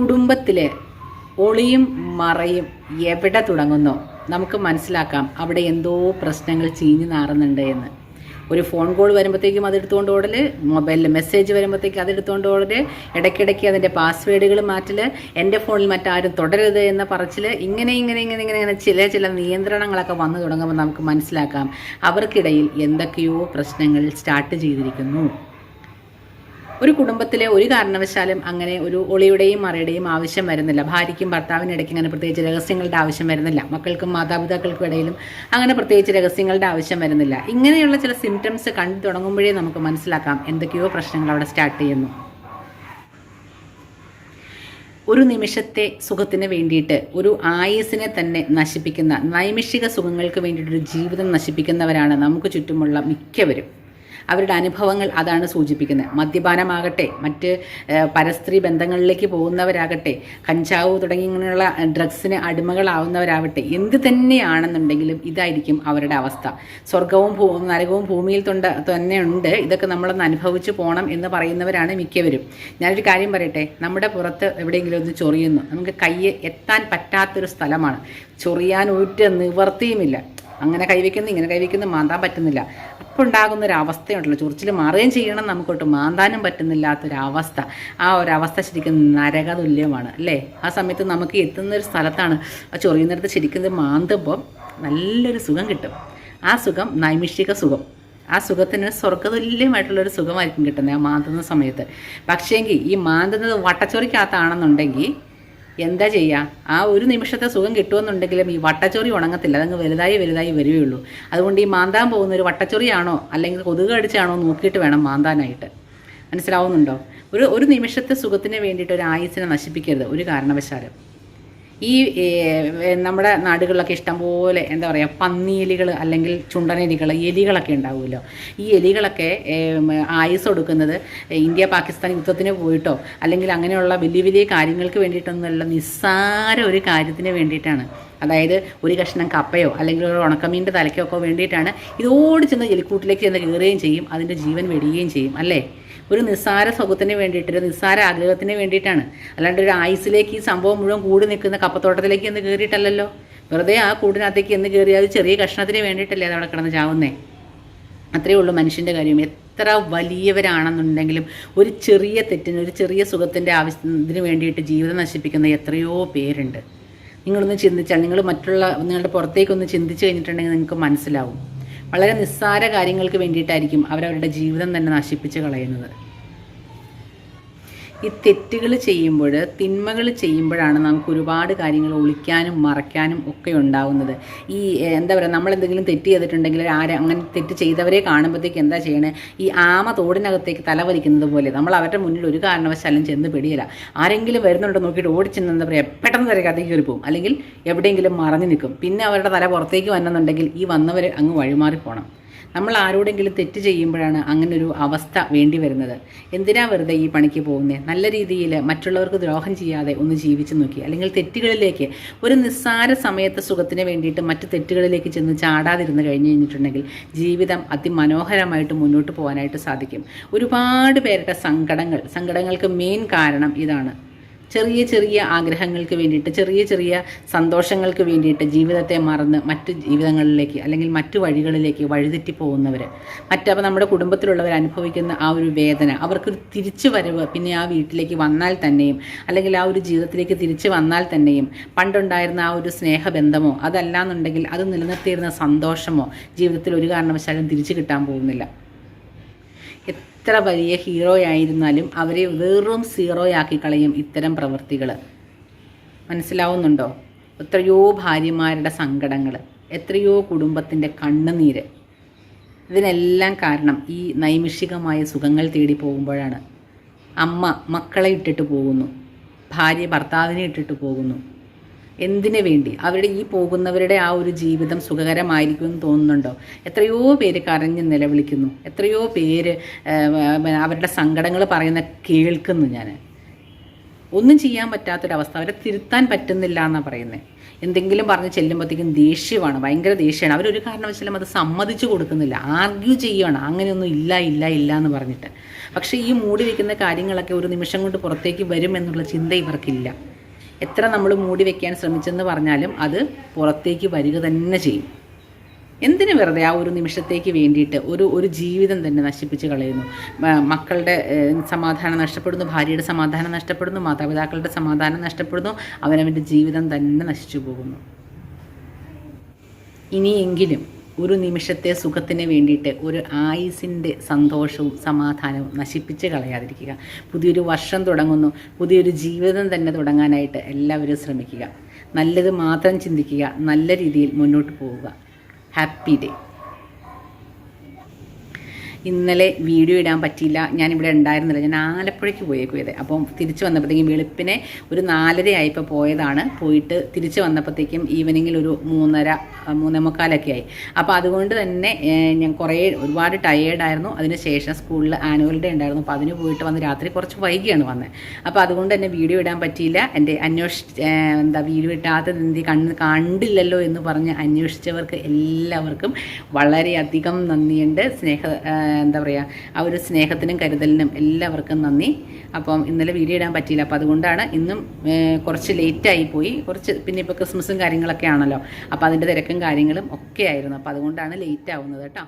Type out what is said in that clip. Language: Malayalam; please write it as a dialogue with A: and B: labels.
A: കുടുംബത്തിലെ ഒളിയും മറയും എവിടെ തുടങ്ങുന്നോ നമുക്ക് മനസ്സിലാക്കാം അവിടെ എന്തോ പ്രശ്നങ്ങൾ ചീഞ്ഞു നാറുന്നുണ്ട് എന്ന്. ഒരു ഫോൺ കോൾ വരുമ്പോഴത്തേക്കും അതെടുത്തുകൊണ്ട് ഓടൽ മൊബൈലിൽ മെസ്സേജ് വരുമ്പോഴത്തേക്കും അതെടുത്തുകൊണ്ട് ഓടൽ ഇടയ്ക്കിടയ്ക്ക് അതിന്റെ പാസ്വേഡുകൾ മാറ്റൽ എന്റെ ഫോണിൽ മറ്റാരും തുടരരുത് എന്ന പറച്ചിൽ ഇങ്ങനെ ഇങ്ങനെ ഇങ്ങനെ ഇങ്ങനെ ഇങ്ങനെ ചില ചില നിയന്ത്രണങ്ങളൊക്കെ വന്നു തുടങ്ങുമ്പോൾ നമുക്ക് മനസ്സിലാക്കാം അവർക്കിടയിൽ എന്തൊക്കെയോ പ്രശ്നങ്ങൾ സ്റ്റാർട്ട് ചെയ്തിരിക്കുന്നു. ഒരു കുടുംബത്തിലെ ഒരു കാരണവശാലും അങ്ങനെ ഒരു ഒളിയുടെയും മറയുടെയും ആവശ്യം വരുന്നില്ല. ഭാര്യയ്ക്കും ഭർത്താവിനും ഇടയ്ക്ക് അങ്ങനെ പ്രത്യേകിച്ച് രഹസ്യങ്ങളുടെ ആവശ്യം വരുന്നില്ല. മക്കൾക്കും മാതാപിതാക്കൾക്കും ഇടയിലും അങ്ങനെ പ്രത്യേകിച്ച് രഹസ്യങ്ങളുടെ ആവശ്യം വരുന്നില്ല. ഇങ്ങനെയുള്ള ചില സിംറ്റംസ് കണ്ടു തുടങ്ങുമ്പോഴേ നമുക്ക് മനസ്സിലാക്കാം എന്തൊക്കെയോ പ്രശ്നങ്ങൾ അവിടെ സ്റ്റാർട്ട് ചെയ്യുന്നു. ഒരു നിമിഷത്തെ സുഖത്തിന് വേണ്ടിയിട്ട് ഒരു ആയുസിനെ തന്നെ നശിപ്പിക്കുന്ന നൈമിഷിക സുഖങ്ങൾക്ക് വേണ്ടിയിട്ടൊരു ജീവിതം നശിപ്പിക്കുന്നവരാണ് നമുക്ക് ചുറ്റുമുള്ള മിക്കവരും. അവരുടെ അനുഭവങ്ങൾ അതാണ് സൂചിപ്പിക്കുന്നത്. മദ്യപാനമാകട്ടെ മറ്റ് പരസ്ത്രീ ബന്ധങ്ങളിലേക്ക് പോകുന്നവരാകട്ടെ കഞ്ചാവ് തുടങ്ങിയുള്ള ഡ്രഗ്സിന് അടിമകളാവുന്നവരാവട്ടെ എന്ത് തന്നെയാണെന്നുണ്ടെങ്കിലും ഇതായിരിക്കും അവരുടെ അവസ്ഥ. സ്വർഗവും ഭൂ നരകവും ഭൂമിയിൽ തൊണ്ട തന്നെയുണ്ട്. ഇതൊക്കെ നമ്മളൊന്ന് അനുഭവിച്ച് പോകണം എന്ന് പറയുന്നവരാണ് മിക്കവരും. ഞാനൊരു കാര്യം പറയട്ടെ നമ്മുടെ പുറത്ത് എവിടെയെങ്കിലും ഒന്ന് ചൊറിയുന്നു. നമുക്ക് കയ്യ് എത്താൻ പറ്റാത്തൊരു സ്ഥലമാണ്. ചൊറിയാൻ ഒരു നിവർത്തിയുമില്ല അങ്ങനെ കൈവയ്ക്കുന്നു ഇങ്ങനെ കൈവയ്ക്കുന്നു മാന്താൻ പറ്റുന്നില്ല. അപ്പോൾ ഉണ്ടാകുന്ന ഒരു അവസ്ഥയുണ്ടല്ലോ ചൊറിച്ചിൽ മാറുകയും ചെയ്യണം നമുക്കൊട്ട്. മാന്താനും പറ്റുന്നില്ലാത്തൊരവസ്ഥ. ആ ഒരവസ്ഥ ശരിക്കും നരകതുല്യമാണ് അല്ലേ? ആ സമയത്ത് നമുക്ക് എത്തുന്ന ഒരു സ്ഥലത്താണ് ആ ചൊറിയുന്നിടത്ത് ശരിക്കും മാന്തുമ്പോൾ നല്ലൊരു സുഖം കിട്ടും. ആ സുഖം നൈമിഷിക സുഖം. ആ സുഖത്തിന് സ്വർഗതുല്യമായിട്ടുള്ളൊരു സുഖമായിരിക്കും കിട്ടുന്നത് ആ മാന്തുന്ന സമയത്ത്. പക്ഷേങ്കിൽ ഈ മാന്തുന്നത് വട്ടച്ചൊറിക്കകത്താണെന്നുണ്ടെങ്കിൽ എന്താ ചെയ്യുക ആ ഒരു നിമിഷത്തെ സുഖം കിട്ടുമെന്നുണ്ടെങ്കിലും ഈ വട്ടച്ചൊറി ഉണങ്ങത്തില്ല. അതങ്ങ് വലുതായി വലുതായി വരികയുള്ളൂ. അതുകൊണ്ട് ഈ മാന്താൻ പോകുന്ന ഒരു വട്ടച്ചൊറിയാണോ അല്ലെങ്കിൽ കൊതുക് അടിച്ചാണോ നോക്കിയിട്ട് വേണം മാന്താനായിട്ട്. മനസ്സിലാവുന്നുണ്ടോ? ഒരു ഒരു നിമിഷത്തെ സുഖത്തിന് വേണ്ടിയിട്ട് ഒരു ആയുസിനെ നശിപ്പിക്കരുത്. ഒരു കാരണവശാലും. ഈ നമ്മുടെ നാടുകളിലൊക്കെ ഇഷ്ടംപോലെ എന്താ പറയുക പന്നിയെലികൾ അല്ലെങ്കിൽ ചുണ്ടനെലികൾ എലികളൊക്കെ ഉണ്ടാവുമല്ലോ. ഈ എലികളൊക്കെ ആയുസ് കൊടുക്കുന്നത് ഇന്ത്യ പാകിസ്ഥാൻ യുദ്ധത്തിന് പോയിട്ടോ അല്ലെങ്കിൽ അങ്ങനെയുള്ള വലിയ വലിയ കാര്യങ്ങൾക്ക് വേണ്ടിയിട്ടൊന്നുമല്ല നിസ്സാര ഒരു കാര്യത്തിന് വേണ്ടിയിട്ടാണ്. അതായത് ഒരു കഷ്ണം കപ്പയോ അല്ലെങ്കിൽ ഒരു ഉണക്കമീന്റെ തലയ്ക്കോ ഒക്കെ വേണ്ടിയിട്ടാണ് ഇതോട് ചെന്ന് എലിക്കൂട്ടിലേക്ക് ചെന്ന് കയറുകയും ചെയ്യും അതിന്റെ ജീവൻ വെടിയുകയും ചെയ്യും അല്ലേ? ഒരു നിസ്സാര സുഖത്തിന് വേണ്ടിയിട്ട് ഒരു നിസ്സാര ആഗ്രഹത്തിന് വേണ്ടിയിട്ടാണ്. അല്ലാണ്ട് ഒരു ആയുസിലേക്ക് ഈ സംഭവം മുഴുവൻ കൂടി നിൽക്കുന്ന കപ്പത്തോട്ടത്തിലേക്ക് എന്ന് കയറിയിട്ടല്ലല്ലോ. വെറുതെ ആ കൂടിനകത്തേക്ക് എന്ന് കയറി അത് ചെറിയ കഷ്ണത്തിന് വേണ്ടിയിട്ടല്ലേ അത് അവിടെ കിടന്ന് ചാവുന്നേ? അത്രയേ ഉള്ളൂ മനുഷ്യന്റെ കാര്യം. എത്ര വലിയവരാണെന്നുണ്ടെങ്കിലും ഒരു ചെറിയ തെറ്റിന് ഒരു ചെറിയ സുഖത്തിന്റെ ആവശ്യത്തിന് വേണ്ടിയിട്ട് ജീവിതം നശിപ്പിക്കുന്ന എത്രയോ പേരുണ്ട്. നിങ്ങളൊന്ന് ചിന്തിച്ചാൽ നിങ്ങൾ മറ്റുള്ള നിങ്ങളുടെ പുറത്തേക്കൊന്ന് ചിന്തിച്ച് കഴിഞ്ഞിട്ടുണ്ടെങ്കിൽ നിങ്ങൾക്ക് മനസ്സിലാവും. വളരെ നിസ്സാര കാര്യങ്ങൾക്ക് വേണ്ടിയിട്ടായിരിക്കും അവരവരുടെ ജീവിതം തന്നെ നശിപ്പിച്ച് കളയുന്നത്. ഈ തെറ്റുകൾ ചെയ്യുമ്പോൾ തിന്മകൾ ചെയ്യുമ്പോഴാണ് നമുക്ക് ഒരുപാട് കാര്യങ്ങൾ ഒളിക്കാനും മറയ്ക്കാനും ഒക്കെ ഉണ്ടാകുന്നത് ഈ എന്താ പറയുക നമ്മൾ എന്തെങ്കിലും തെറ്റ് ചെയ്തിട്ടുണ്ടെങ്കിൽ ആരെ അങ്ങനെ തെറ്റ് ചെയ്തവരെ കാണുമ്പോഴത്തേക്ക് എന്താ ചെയ്യണേ? ഈ ആമ തോടിനകത്തേക്ക് തല വലിക്കുന്നത് പോലെ നമ്മൾ അവരുടെ മുന്നിൽ ഒരു കാരണവശാലും ചെന്ന് പിടിയില്ല. ആരെങ്കിലും വരുന്നുണ്ടോ നോക്കിയിട്ട് ഓടിച്ചെന്ന് എന്താ പറയുക പെട്ടെന്ന് തിരക്കകത്തേക്ക് കയറി പോകും. അല്ലെങ്കിൽ എവിടെയെങ്കിലും മറഞ്ഞു നിൽക്കും. പിന്നെ അവരുടെ തല പുറത്തേക്ക് വന്നെന്നുണ്ടെങ്കിൽ ഈ വന്നവർ അങ്ങ് വഴിമാറി പോകണം നമ്മൾ ആരോടെങ്കിലും തെറ്റ് ചെയ്യുമ്പോഴാണ് അങ്ങനെ ഒരു അവസ്ഥ വേണ്ടി വരുന്നത്. എന്തിനാ വെറുതെ ഈ പണിക്ക് പോകുന്നത് നല്ല രീതിയിൽ മറ്റുള്ളവർക്ക് ദ്രോഹം ചെയ്യാതെ ഒന്ന് ജീവിച്ചു നോക്കി. അല്ലെങ്കിൽ തെറ്റുകളിലേക്ക് ഒരു നിസ്സാര സമയത്തെ സുഖത്തിന് വേണ്ടിയിട്ട് മറ്റ് തെറ്റുകളിലേക്ക് ചെന്ന് ചാടാതിരുന്ന് കഴിഞ്ഞ് കഴിഞ്ഞിട്ടുണ്ടെങ്കിൽ ജീവിതം അതിമനോഹരമായിട്ട് മുന്നോട്ട് പോകാനായിട്ട് സാധിക്കും. ഒരുപാട് പേരുടെ സങ്കടങ്ങൾ സങ്കടങ്ങൾക്ക് മെയിൻ കാരണം ഇതാണ്. ചെറിയ ചെറിയ ആഗ്രഹങ്ങൾക്ക് വേണ്ടിയിട്ട് ചെറിയ ചെറിയ സന്തോഷങ്ങൾക്ക് വേണ്ടിയിട്ട് ജീവിതത്തെ മറന്ന് മറ്റു ജീവിതങ്ങളിലേക്ക് അല്ലെങ്കിൽ മറ്റു വഴികളിലേക്ക് വഴിതെറ്റി പോകുന്നവർ മറ്റപ്പോൾ നമ്മുടെ കുടുംബത്തിലുള്ളവർ അനുഭവിക്കുന്ന ആ ഒരു വേദന അവർക്കൊരു തിരിച്ചു വരവ് പിന്നെ ആ വീട്ടിലേക്ക് വന്നാൽ തന്നെയും അല്ലെങ്കിൽ ആ ഒരു ജീവിതത്തിലേക്ക് തിരിച്ചു വന്നാൽ തന്നെയും പണ്ടുണ്ടായിരുന്ന ആ ഒരു സ്നേഹബന്ധമോ അതല്ലാന്നുണ്ടെങ്കിൽ അത് നിലനിർത്തിയിരുന്ന സന്തോഷമോ ജീവിതത്തിൽ ഒരു കാരണവശാലും തിരിച്ചു കിട്ടാൻ പോകുന്നില്ല. എത്ര വലിയ ഹീറോ ആയിരുന്നാലും അവരെ വെറും സീറോയാക്കി കളയും ഇത്തരം പ്രവൃത്തികൾ മനസ്സിലാവുന്നുണ്ടോ? എത്രയോ ഭാര്യമാരുടെ സങ്കടങ്ങൾ എത്രയോ കുടുംബത്തിന്റെ കണ്ണുനീര്. ഇതിനെല്ലാം കാരണം ഈ നൈമിഷികമായ സുഖങ്ങൾ തേടി പോകുമ്പോഴാണ്. അമ്മ മക്കളെ ഇട്ടിട്ട് പോകുന്നു ഭാര്യ ഭർത്താവിനെ ഇട്ടിട്ട് പോകുന്നു. എന്തിനു വേണ്ടി? അവരുടെ ഈ പോകുന്നവരുടെ ആ ഒരു ജീവിതം സുഖകരമായിരിക്കും എന്ന് തോന്നുന്നുണ്ടോ? എത്രയോ പേര് കരഞ്ഞ് നിലവിളിക്കുന്നു. എത്രയോ പേര് അവരുടെ സങ്കടങ്ങൾ പറയുന്ന കേൾക്കുന്നു ഞാൻ ഒന്നും ചെയ്യാൻ പറ്റാത്തൊരവസ്ഥ. അവരെ തിരുത്താൻ പറ്റുന്നില്ല എന്നാണ് പറയുന്നത് എന്തെങ്കിലും പറഞ്ഞ് ചെല്ലുമ്പോഴത്തേക്കും ദേഷ്യമാണ്. ഭയങ്കര ദേഷ്യമാണ്. അവരൊരു കാരണവശാലും അത് സമ്മതിച്ചു കൊടുക്കുന്നില്ല. ആർഗ്യൂ ചെയ്യുകയാണ് അങ്ങനെയൊന്നും ഇല്ല ഇല്ല ഇല്ല എന്ന് പറഞ്ഞിട്ട്. പക്ഷേ ഈ മൂടി വയ്ക്കുന്ന കാര്യങ്ങളൊക്കെ ഒരു നിമിഷം കൊണ്ട് പുറത്തേക്ക് വരും എന്നുള്ള ചിന്ത ഇവർക്കില്ല. എത്ര നമ്മൾ മൂടി വെക്കാൻ ശ്രമിച്ചെന്ന് പറഞ്ഞാലും അത് പുറത്തേക്ക് വരിക തന്നെ ചെയ്യും. എന്തിനു വെറുതെ ആ ഒരു നിമിഷത്തേക്ക് വേണ്ടിയിട്ട് ഒരു ഒരു ജീവിതം തന്നെ നശിപ്പിച്ച് കളയുന്നു? മക്കളുടെ സമാധാനം നഷ്ടപ്പെടുന്നു ഭാര്യയുടെ സമാധാനം നഷ്ടപ്പെടുന്നു മാതാപിതാക്കളുടെ സമാധാനം നഷ്ടപ്പെടുന്നു അവനവന്റെ ജീവിതം തന്നെ നശിച്ചു പോകുന്നു. ഇനിയെങ്കിലും ഒരു നിമിഷത്തെ സുഖത്തിന് വേണ്ടിയിട്ട് ഒരു ആയുസിന്റെ സന്തോഷവും സമാധാനവും നശിപ്പിച്ച് കളയാതിരിക്കുക. പുതിയൊരു വർഷം തുടങ്ങുന്നു. പുതിയൊരു ജീവിതം തന്നെ തുടങ്ങാനായിട്ട് എല്ലാവരും ശ്രമിക്കുക. നല്ലത് മാത്രം ചിന്തിക്കുക. നല്ല രീതിയിൽ മുന്നോട്ട് പോവുക. ഹാപ്പി ഡേ ഇന്നലെ വീഡിയോ ഇടാൻ പറ്റിയില്ല. ഞാനിവിടെ ഉണ്ടായിരുന്നില്ല. ഞാൻ ആലപ്പുഴയ്ക്ക് പോയേക്കും ഇത്. അപ്പം തിരിച്ചു വന്നപ്പോഴത്തേക്കും വെളുപ്പിനെ ഒരു നാലര പോയതാണ്. പോയിട്ട് തിരിച്ചു വന്നപ്പോഴത്തേക്കും ഈവനിങ്ങിൽ ഒരു മൂന്നര മൂന്നേ മുക്കാലൊക്കെ ആയി അപ്പോൾ അതുകൊണ്ട് തന്നെ ഞാൻ കുറേ ഒരുപാട് ടയേർഡായിരുന്നു. അതിന് ശേഷം സ്കൂളിൽ ആനുവൽ ഡേ ഉണ്ടായിരുന്നു. അപ്പോൾ അതിന് പോയിട്ട് വന്ന് രാത്രി കുറച്ച് വൈകിയാണ് വന്നത് അപ്പോൾ അതുകൊണ്ട് തന്നെ വീഡിയോ ഇടാൻ പറ്റിയില്ല. എന്റെ അന്വേഷിച്ച് എന്താ വീഡിയോ ഇട്ടാത്ത എന്ത് കണ്ണ് കണ്ടില്ലല്ലോ എന്ന് പറഞ്ഞ് അന്വേഷിച്ചവർക്ക് എല്ലാവർക്കും വളരെയധികം നന്ദിയുണ്ട്. സ്നേഹ എന്താ പറയുക ആ ഒരു സ്നേഹത്തിനും കരുതലിനും എല്ലാവർക്കും നന്ദി. അപ്പം ഇന്നലെ വീഡിയോ ഇടാൻ പറ്റിയില്ല. അപ്പോൾ അതുകൊണ്ടാണ് ഇന്നും കുറച്ച് ലേറ്റായി പോയി. കുറച്ച് പിന്നെ ഇപ്പോൾ ക്രിസ്മസും കാര്യങ്ങളൊക്കെ ആണല്ലോ. അപ്പോൾ അതിന്റെ തിരക്കും കാര്യങ്ങളും ഒക്കെ ആയിരുന്നു. അപ്പോൾ അതുകൊണ്ടാണ് ലേറ്റ് ആവുന്നത് കേട്ടോ.